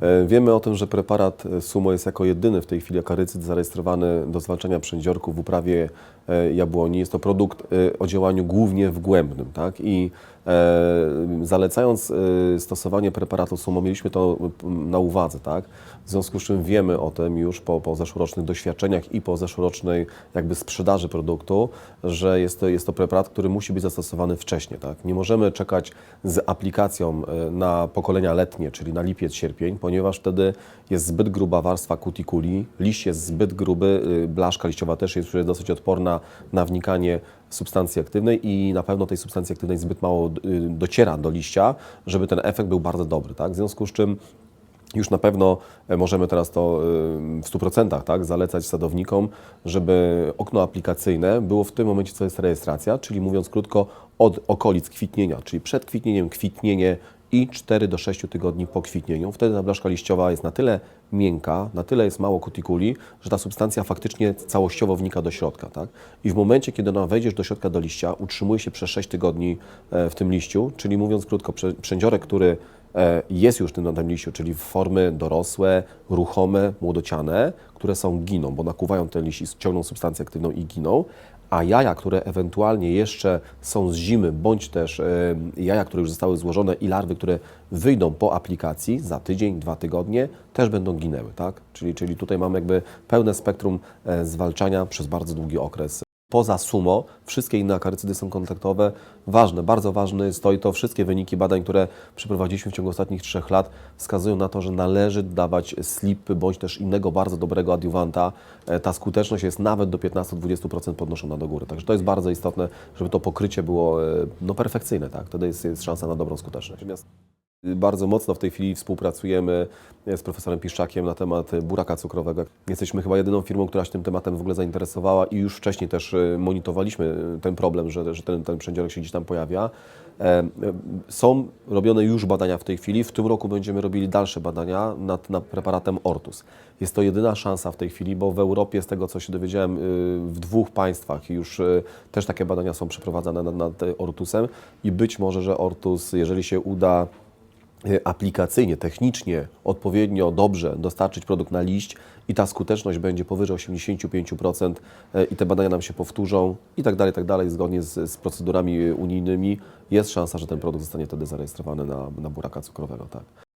E, Wiemy o tym, że preparat e, Sumo jest jako jedyny w tej chwili akarycyd zarejestrowany do zwalczania przędziorków w uprawie e, jabłoni. Jest to produkt o działaniu głównie wgłębnym, tak? I zalecając stosowanie preparatu Sumo, mieliśmy to na uwadze, tak? W związku z czym wiemy o tym już po, po zeszłorocznych doświadczeniach i po zeszłorocznej jakby sprzedaży produktu, że jest to, jest to preparat, który musi być zastosowany wcześniej, tak? Nie możemy czekać z aplikacją na pokolenia letnie, czyli na lipiec, sierpień, ponieważ wtedy jest zbyt gruba warstwa kutikuli, liść jest zbyt gruby, y, blaszka liściowa też jest dosyć odporna na wnikanie substancji aktywnej i na pewno tej substancji aktywnej zbyt mało y, dociera do liścia, żeby ten efekt był bardzo dobry. Tak? W związku z czym już na pewno e, możemy teraz to y, w 100% tak, zalecać sadownikom, żeby okno aplikacyjne było w tym momencie, co jest rejestracja, czyli mówiąc krótko, od okolic kwitnienia, czyli przed kwitnieniem, kwitnienie i 4 do 6 tygodni po kwitnieniu. Wtedy ta blaszka liściowa jest na tyle miękka, na tyle jest mało kutikuli, że ta substancja faktycznie całościowo wnika do środka. Tak? I w momencie, kiedy ona wejdziesz do środka do liścia, utrzymuje się przez 6 tygodni e, w tym liściu, czyli mówiąc krótko, przędziorek, który e, jest już tym na tym liściu, czyli formy dorosłe, ruchome, młodociane, które są giną, bo nakuwają ten liść i ciągną substancję aktywną i giną, a jaja, które ewentualnie jeszcze są z zimy, bądź też e, jaja, które już zostały złożone i larwy, które wyjdą po aplikacji za tydzień, dwa tygodnie, też będą ginęły, tak? Czyli, czyli tutaj mamy jakby pełne spektrum e, zwalczania przez bardzo długi okres. Poza sumo, wszystkie inne akarycydy są kontaktowe. Ważne, bardzo ważne stoi to wszystkie wyniki badań, które przeprowadziliśmy w ciągu ostatnich trzech lat, wskazują na to, że należy dawać slipy bądź też innego bardzo dobrego adiuwanta. E, Ta skuteczność jest nawet do 15-20% podnoszona do góry. Także to jest bardzo istotne, żeby to pokrycie było e, no, perfekcyjne. Tak? Wtedy jest, jest szansa na dobrą skuteczność. Bardzo mocno w tej chwili współpracujemy z profesorem Piszczakiem na temat buraka cukrowego. Jesteśmy chyba jedyną firmą, która się tym tematem w ogóle zainteresowała i już wcześniej też e, monitorowaliśmy ten problem, że, że ten, ten przędziorek się gdzieś tam pojawia. E, e, Są robione już badania w tej chwili. W tym roku będziemy robili dalsze badania nad, nad preparatem Ortus. Jest to jedyna szansa w tej chwili, bo w Europie, z tego co się dowiedziałem, w dwóch państwach już też takie badania są przeprowadzane nad, nad Ortusem i być może, że Ortus, jeżeli się uda aplikacyjnie, technicznie, odpowiednio dobrze dostarczyć produkt na liść i ta skuteczność będzie powyżej 85% y, i te badania nam się powtórzą i tak dalej, tak dalej, zgodnie z, z procedurami unijnymi, jest szansa, że ten produkt zostanie wtedy zarejestrowany na, na buraka cukrowego. Tak.